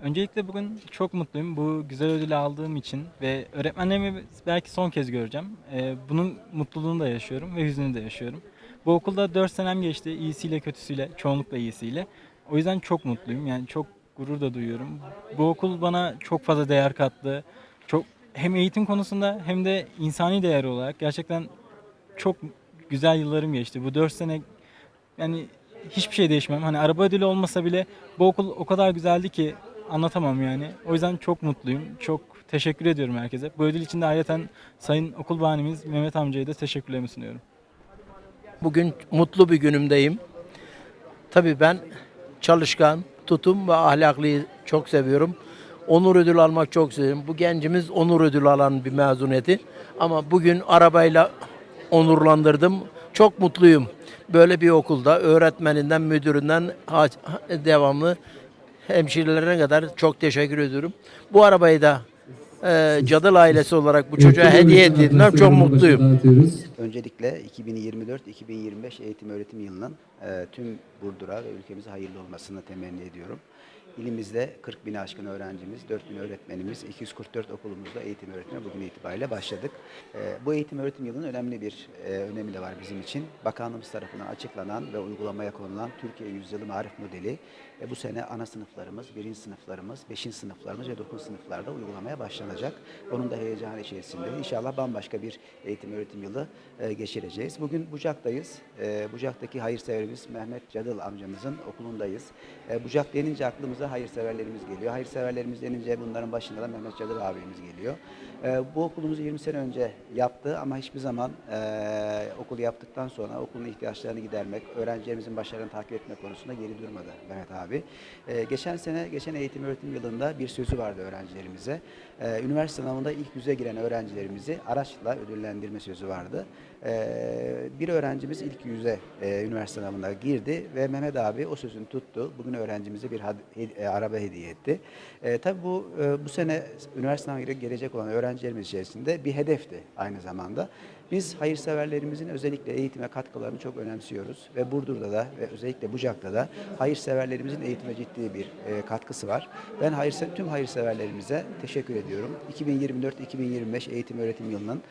Öncelikle bugün çok mutluyum bu güzel ödülü aldığım için ve öğretmenlerimi belki son kez göreceğim. Ee, bunun mutluluğunu da yaşıyorum ve hüznünü de yaşıyorum. Bu okulda 4 senem geçti iyisiyle kötüsüyle, çoğunlukla iyisiyle. O yüzden çok mutluyum yani çok gurur da duyuyorum. Bu okul bana çok fazla değer kattı. Çok hem eğitim konusunda hem de insani değer olarak gerçekten çok güzel yıllarım geçti. Bu 4 sene yani hiçbir şey değişmem. Hani araba ödülü olmasa bile bu okul o kadar güzeldi ki anlatamam yani. O yüzden çok mutluyum. Çok teşekkür ediyorum herkese. Bu ödül için de ayrıca Sayın Okul Bahanemiz Mehmet amcaya da teşekkürlerimi sunuyorum. Bugün mutlu bir günümdeyim. Tabii ben çalışkan, tutum ve ahlaklıyı çok seviyorum. Onur ödülü almak çok seviyorum. Bu gencimiz onur ödülü alan bir mezuniyeti. Ama bugün arabayla onurlandırdım. Çok mutluyum. Böyle bir okulda öğretmeninden, müdüründen ha- devamlı hemşirelerine kadar çok teşekkür ediyorum. Bu arabayı da e, Cadıl ailesi olarak bu çocuğa hediye ettiğinden çok mutluyum. Öncelikle 2024-2025 eğitim öğretim yılının e, tüm Burdur'a ve ülkemize hayırlı olmasını temenni ediyorum. İlimizde 40 bin aşkın öğrencimiz, 4 bin öğretmenimiz, 244 okulumuzda eğitim öğretime bugün itibariyle başladık. E, bu eğitim öğretim yılının önemli bir e, önemi de var bizim için. Bakanlığımız tarafından açıklanan ve uygulamaya konulan Türkiye Yüzyılı Marif Modeli e, bu sene ana sınıflarımız, birinci sınıflarımız, beşinci sınıflarımız ve dokuzuncu sınıflarda uygulamaya başlanacak. Onun da heyecanı içerisinde. İnşallah bambaşka bir eğitim öğretim yılı e, geçireceğiz. Bugün Bucak'tayız. Bucak'taki hayırseverimiz Mehmet Cadıl amcamızın okulundayız. Bucak denince aklımıza hayırseverlerimiz geliyor. Hayırseverlerimiz denince bunların başında da Mehmet Cadıl abimiz geliyor. E, bu okulumuzu 20 sene önce yaptı ama hiçbir zaman e, okulu yaptıktan sonra okulun ihtiyaçlarını gidermek, öğrencilerimizin başarılarını takip etmek konusunda geri durmadı Mehmet abi. E, geçen sene, geçen eğitim öğretim yılında bir sözü vardı öğrencilerimize. E, üniversite sınavında ilk yüze giren öğrencilerimizi araçla ödüllendirme sözü vardı. E, bir öğrencimiz ilk yüze e, üniversite sınavına girdi ve Mehmet abi o sözünü tuttu. Bugün öğrencimize bir e, araba hediye etti. E, tabii bu bu sene üniversite sınavına gelecek olan öğrencilerimiz içerisinde bir hedefti aynı zamanda. Biz hayırseverlerimizin özellikle eğitime katkılarını çok önemsiyoruz ve Burdur'da da ve özellikle Bucak'ta da hayırseverlerimizin eğitime ciddi bir e, katkısı var. Ben hayırse, tüm hayırseverlerimize teşekkür ediyorum. 2024-2025 eğitim öğretim yılının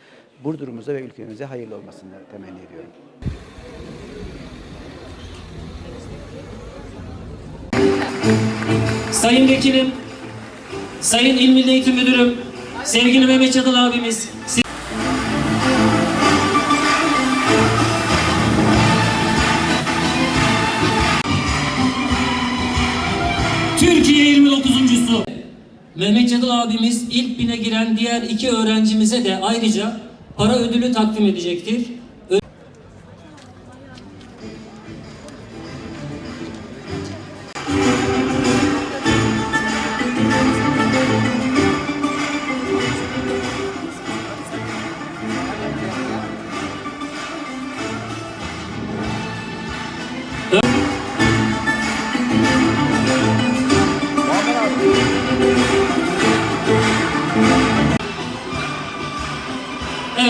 Burdur'umuza ve ülkemize hayırlı olmasını temenni ediyorum. Sayın Vekilim, Sayın İl Milli Eğitim Müdürüm, sevgili Mehmet Çatal abimiz, Türkiye 29.sü. Mehmet Çatal abimiz ilk bine giren diğer iki öğrencimize de ayrıca para ödülü takdim edecektir.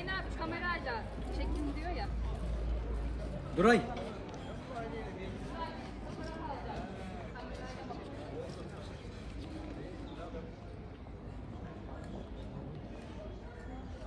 Hüseyin abi kamerayla çekin diyor ya. Duray